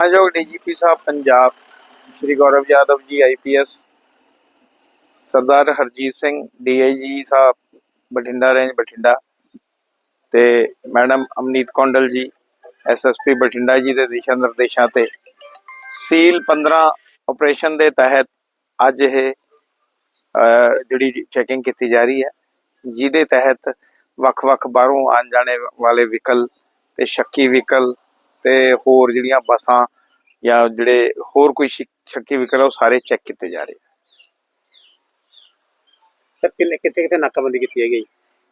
ਮਾਨਯੋਗ ਡੀਜੀਪੀ ਸਾਹਿਬ ਪੰਜਾਬ, ਸ਼੍ਰੀ ਗੌਰਵ ਯਾਦਵ ਜੀ ਆਈਪੀਐਸ ਸਰਦਾਰ ਹਰਜੀਤ ਸਿੰਘ ਡੀਆਈਜੀ ਸਾਹਿਬ, ਬਠਿੰਡਾ ਰੇਂਜ ਬਠਿੰਡਾ ਤੇ ਮੈਡਮ ਅਮਨੀਤ ਕੌਂਡਲ ਜੀ ਐਸਐਸਪੀ ਬਠਿੰਡਾ ਜੀ ਦੇ ਦਿਸ਼ਾ ਨਿਰਦੇਸ਼ਾਂ ਤੇ। ਸੀਲ 15 ਆਪਰੇਸ਼ਨ ਦੇ ਤਹਿਤ ਅੱਜ ਇਹ ਜਿਹੜੀ ਚੈਕਿੰਗ ਕੀਤੀ ਜਾ ਰਹੀ ਹੈ, ਜਿਹਦੇ ਤਹਿਤ ਵੱਖ-ਵੱਖ ਬਾਹਰੋਂ ਆਉਣ ਜਾਣੇ ਵਾਲੇ ਵਹੀਕਲ ਤੇ ਸ਼ੱਕੀ ਵਹੀਕਲ ਤੇ ਹੋਰ ਜਿਹੜੀਆਂ ਬੱਸਾਂ ਜਾਂ ਜਿਹੜੇ ਹੋਰ ਕੋਈ ਸ਼ੱਕੀ ਵਹੀਕਲ ਆ ਉਹ ਸਾਰੇ ਚੈੱਕ ਕੀਤੇ ਜਾ ਰਹੇ ਸਰ ਕਿੰਨੇ ਕਿੱਥੇ ਕਿੱਥੇ ਨਾਕਾਬੰਦੀ ਕੀਤੀ ਹੈਗੀ?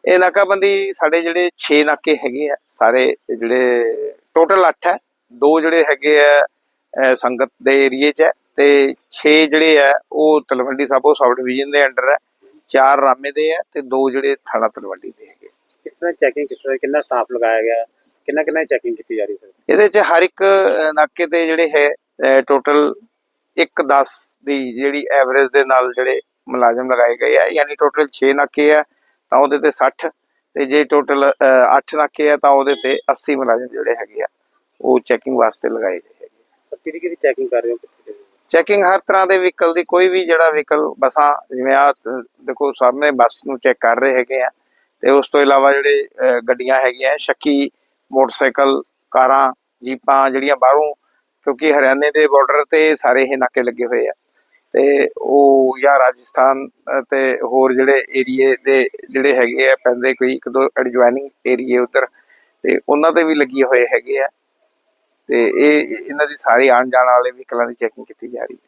ਇਹ ਨਾਕਾਬੰਦੀ ਸਾਡੇ ਜਿਹੜੇ 6 ਨਾਕੇ ਹੈਗੇ ਆ ਸਾਰੇ ਜਿਹੜੇ ਟੋਟਲ 8 ਹੈ। ਦੋ ਜਿਹੜੇ ਹੈਗੇ ਆ ਸੰਗਤ ਦੇ ਏਰੀਏ 'ਚ ਹੈ ਤੇ 6 ਜਿਹੜੇ ਆ ਉਹ ਤਲਵੰਡੀ ਸਾਬੋ ਸਬ ਡਿਵੀਜ਼ਨ ਦੇ ਅੰਡਰ ਹੈ। ਚਾਰ ਰਾਮੇ ਦੇ ਆ ਤੇ ਦੋ ਜਿਹੜੇ ਥਾਣਾ ਤਲਵੰਡੀ ਦੇ ਹੈਗੇ ਕਿਸ ਤਰ੍ਹਾਂ ਚੈਕਿੰਗ ਕਿਸ ਤਰ੍ਹਾਂ ਕਿੰਨਾ ਸਟਾਫ ਲਗਾਇਆ ਗਿਆ? ਕਿੰਨਾ ਕਿੰਨਾ ਚੈਕਿੰਗ ਕੀਤੀ ਜਾ ਰਹੀ ਸਰ? ਇਹਦੇ 'ਚ ਹਰ ਇੱਕ ਨਾਕੇ ਤੇ ਜਿਹੜੇ ਹੈ ਟੋਟਲ 1 10 ਦੀ ਜਿਹੜੀ ਐਵਰੇਜ ਦੇ ਨਾਲ ਜਿਹੜੇ ਮੁਲਾਜ਼ਮ ਲਗਾਏ ਗਏ ਆ ਯਾਨੀ ਟੋਟਲ 6 ਨਾਕੇ ਆ ਤਾਂ ਉਹਦੇ ਤੇ 60 ਤੇ ਜੇ ਟੋਟਲ 8 ਨਾਕੇ ਆ ਤਾਂ ਉਹਦੇ ਤੇ 80 ਮੁਲਾਜ਼ਮ ਜਿਹੜੇ ਹੈਗੇ ਆ ਉਹ ਚੈਕਿੰਗ ਵਾਸਤੇ ਲਗਾਏ ਗਏ ਹੈਗੇ ਕਿਹਦੀ ਕਿਹਦੀ ਚੈਕਿੰਗ ਕਰ ਰਹੇ ਹੋ? ਚੈਕਿੰਗ ਹਰ ਤਰ੍ਹਾਂ ਦੇ ਵਹੀਕਲ ਦੀ ਕੋਈ ਵੀ ਜਿਹੜਾ ਵਹੀਕਲ ਬੱਸਾਂ ਜਿਵੇਂ ਆ ਦੇਖੋ ਸਾਹਮਣੇ ਬੱਸ ਨੂੰ ਚੈੱਕ ਕਰ ਰਹੇ ਹੈਗੇ ਆ ਤੇ ਉਸ ਤੋਂ ਇਲਾਵਾ ਜਿਹੜੇ ਗੱਡੀਆਂ ਹੈਗੀਆਂ ਸ਼ੱਕੀ ਮੋਟਰਸਾਈਕਲ ਕਾਰਾਂ ਜੀਪਾਂ ਜਿਹੜੀਆਂ ਬਾਹਰੋਂ, ਕਿਉਂਕਿ ਹਰਿਆਣੇ ਦੇ ਬਾਰਡਰ ਤੇ ਸਾਰੇ ਇਹ ਨਾਕੇ ਲੱਗੇ ਹੋਏ ਆ। ਤੇ ਉਹ ਜਾਂ ਰਾਜਸਥਾਨ ਤੇ ਹੋਰ ਜਿਹੜੇ ਏਰੀਏ ਦੇ ਜਿਹੜੇ ਹੈਗੇ ਆ, ਪੈਂਦੇ ਕੋਈ ਇੱਕ ਦੋ ਐਡਜੋਇਨਿੰਗ ਏਰੀਏ ਉਧਰ, ਤੇ ਉਹਨਾਂ ਤੇ ਵੀ ਲੱਗੇ ਹੋਏ ਹੈਗੇ ਆ। ਤੇ ਇਹ, ਇਹਨਾਂ ਦੀ ਸਾਰੀ ਆਉਣ ਜਾਣ ਵਾਲੇ ਵਹੀਕਲਾਂ ਦੀ ਚੈਕਿੰਗ ਕੀਤੀ ਜਾ ਰਹੀ ਹੈ।